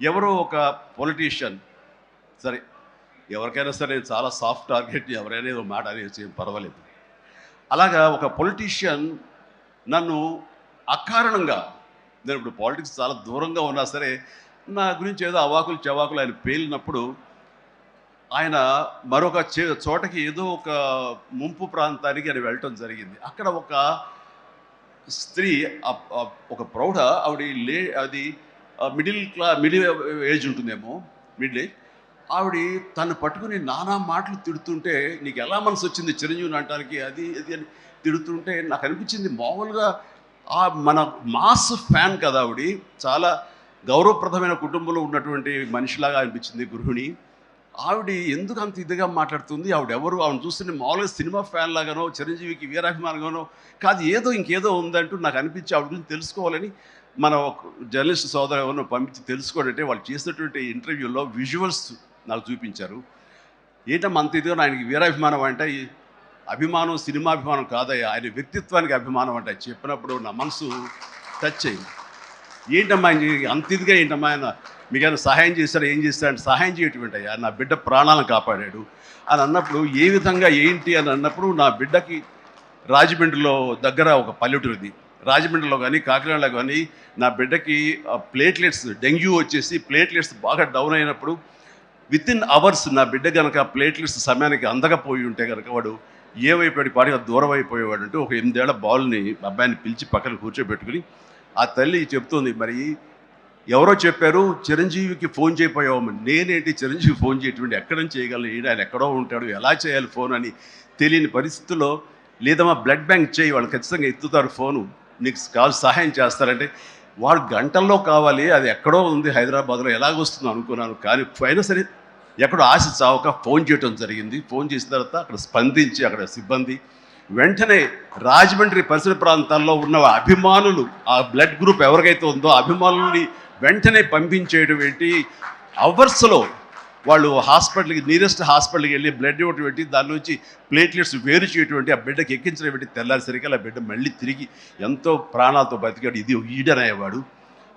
ఎవరో ఒక పొలిటీషియన్ సరే ఎవరికైనా సరే నేను చాలా సాఫ్ట్ టార్గెట్ ఎవరైనా ఏదో మాట అనేసి ఏం పర్వాలేదు. అలాగా ఒక పొలిటీషియన్ నన్ను అకారణంగా నేను ఇప్పుడు పాలిటిక్స్ చాలా దూరంగా ఉన్నా సరే నా గురించి ఏదో అవాకులు చవాకులు ఆయన పేలినప్పుడు ఆయన మరొక చే- చోటకి ఏదో ఒక ముంపు ప్రాంతానికి ఆయన వెళ్ళటం జరిగింది. అక్కడ ఒక స్త్రీ ఒక ప్రౌఢ ఆవిడ లే అది మిడిల్ క్లా మిడిల్ ఏజ్ ఉంటుందేమో మిడిల్ ఏజ్. ఆవిడ తను పట్టుకుని నానా మాటలు తిడుతుంటే నీకు ఎలా మనసు వచ్చింది చిరంజీవిని అంటానికి? అది అది అని తిడుతుంటే నాకు అనిపించింది మామూలుగా ఆ మన మాస్ ఫ్యాన్ కదా ఆవిడ. చాలా గౌరవప్రదమైన కుటుంబంలో ఉన్నటువంటి మనిషిలాగా అనిపించింది గృహిణి. ఆవిడ ఎందుకు అంత ఇదిగా మాట్లాడుతుంది? ఆవిడ ఎవరు? ఆవిడ చూస్తుంటే మామూలుగా సినిమా ఫ్యాన్ లాగానో చిరంజీవికి వీరాభిమానంగానో కాదు ఏదో ఇంకేదో ఉందంటూ నాకు అనిపించి ఆవిడ గురించి తెలుసుకోవాలని మన ఒక జర్నలిస్ట్ సోదరు ఎవరినో పంపించి తెలుసుకోడంటే వాళ్ళు చేసినటువంటి ఇంటర్వ్యూలో విజువల్స్ నాకు చూపించారు. ఏంటమ్మా అంత ఇదిగా ఆయనకి వీరాభిమానం అంటే అభిమానం సినిమా అభిమానం కాదయ్యా ఆయన వ్యక్తిత్వానికి అభిమానం అంటే చెప్పినప్పుడు నా మనసు టచ్ అయింది. ఏంటమ్మా ఆయన అంత ఇదిగా ఏంటమ్మా ఆయన మీకు ఆయన సహాయం చేశాడు ఏం చేస్తాడు సహాయం చేయటం అయ్యా నా బిడ్డ ప్రాణాలను కాపాడాడు అని అన్నప్పుడు ఏ విధంగా ఏంటి అని అన్నప్పుడు నా బిడ్డకి రాజమండ్రిలో దగ్గర ఒక పల్లెటూరిది. రాజమండ్రిలో కానీ కాకినాడలో కానీ నా బిడ్డకి ప్లేట్లెట్స్ డెంగ్యూ వచ్చేసి ప్లేట్లెట్స్ బాగా డౌన్ అయినప్పుడు విత్ ఇన్ అవర్స్ నా బిడ్డ కనుక ప్లేట్లెట్స్ సమయానికి అందకపోయి ఉంటే కనుక వాడు ఏమైపోయాడు పాడిగా దూరం అయిపోయేవాడు అంటే ఒక ఎనిమిదేళ్ళ బాల్ని అబ్బాయిని పిలిచి పక్కన కూర్చోబెట్టుకుని ఆ తల్లి చెప్తుంది మరి ఎవరో చెప్పారు చిరంజీవికి ఫోన్ చేయపోయావు నేనేంటి చిరంజీవి ఫోన్ చేయటువంటి ఎక్కడ నుంచి చేయగలను? ఈయన ఆయన ఎక్కడో ఉంటాడు ఎలా చేయాలి ఫోన్ అని తెలియని పరిస్థితుల్లో లేదమ్మా బ్లడ్ బ్యాంక్ చేయి వాళ్ళు ఖచ్చితంగా ఎత్తుతారు ఫోను. నీకు కాల్ సహాయం చేస్తారంటే వాడు గంటల్లో కావాలి అది ఎక్కడో ఉంది హైదరాబాద్లో ఎలాగొస్తుందో అనుకున్నాను. కానీ అయినా సరే ఎక్కడో ఆశ చావక ఫోన్ చేయటం జరిగింది. ఫోన్ చేసిన తర్వాత అక్కడ స్పందించి అక్కడ సిబ్బంది వెంటనే రాజమండ్రి పరిసర ప్రాంతాల్లో ఉన్న అభిమానులు ఆ బ్లడ్ గ్రూప్ ఎవరికైతే ఉందో అభిమానుల్ని వెంటనే పంపించేయడం ఏంటి? అవర్స్లో వాళ్ళు హాస్పిటల్కి నియరెస్ట్ హాస్పిటల్కి వెళ్ళి బ్లడ్ ఇవ్వటం పెట్టి దాని నుంచి ప్లేట్లెట్స్ వేరు చేయటువంటి ఆ బిడ్డకి ఎక్కించడం పెట్టి తెల్లారిసరికి ఆ బిడ్డ మళ్ళీ తిరిగి ఎంతో ప్రాణాలతో బతికాడు. ఇది ఈడనయ్యేవాడు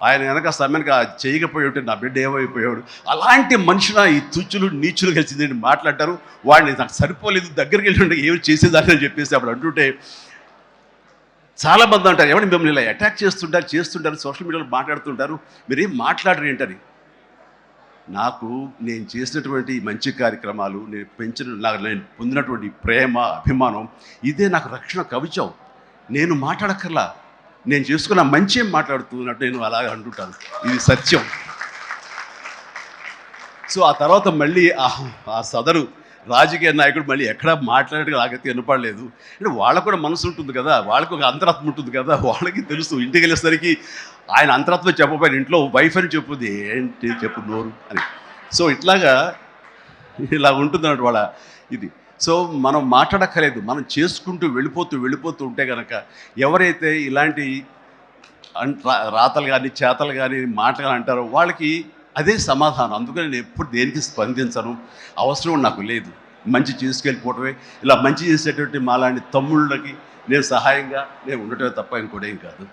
ఆయన కనుక సమయానికి ఆ చేయకపోయి ఉంటే నా బిడ్డ ఏమైపోయాడు అలాంటి మనిషిన ఈ తుచ్చులు నీచులు కలిసింది మాట్లాడతారు. వాడిని నాకు సరిపోలేదు దగ్గరికి వెళ్ళి ఏమి చేసేదాన్ని అని చెప్పేసి అప్పుడు అంటుంటే చాలా మంది అంటారు ఎవరిని మిమ్మల్ని ఇలా అటాక్ చేస్తుంటారు చేస్తుంటారు సోషల్ మీడియాలో మాట్లాడుతుంటారు మీరేం మాట్లాడరు ఏంటని? నాకు నేను చేసినటువంటి మంచి కార్యక్రమాలు నేను పెంచిన నాకు నేను పొందినటువంటి ప్రేమ అభిమానం ఇదే నాకు రక్షణ కవచం. నేను మాట్లాడక్కర్లా. నేను చేసుకున్న మంచి ఏం మాట్లాడుతున్నట్టు నేను అలాగే అంటుంటాను. ఇది సత్యం. సో ఆ తర్వాత మళ్ళీ ఆ సదరు రాజకీయ నాయకుడు మళ్ళీ ఎక్కడ మాట్లాడేది నాకైతే వినపడలేదు. అంటే వాళ్ళకు కూడా మనసు ఉంటుంది కదా వాళ్ళకు ఒక అంతరాత్మ ఉంటుంది కదా వాళ్ళకి తెలుసు. ఇంటికి వెళ్ళేసరికి ఆయన అంతరాత్మ చెప్పపోయిన ఇంట్లో వైఫ్ అని చెప్పుది ఏంటి చెప్పు నోరు అని. సో ఇట్లాగా ఇలా ఉంటుంది అన్నట్టు వాళ్ళ ఇది. సో మనం మాట్లాడక్కర్లేదు మనం చేసుకుంటూ వెళ్ళిపోతూ వెళ్ళిపోతూ ఉంటే కనుక ఎవరైతే ఇలాంటి అంట రా- రాతలు కానీ చేతలు కానీ మాటలు అంటారో వాళ్ళకి అదే సమాధానం. అందుకని నేను ఎప్పుడు దేనికి స్పందించను? అవసరం నాకు లేదు. మంచి చేసుకెళ్ళిపోవటమే. ఇలా మంచి చేసేటువంటి మాలాంటి తమ్ముళ్ళకి నేను సహాయంగా నేను ఉండటమే తప్ప ఇంకోటేం కాదు.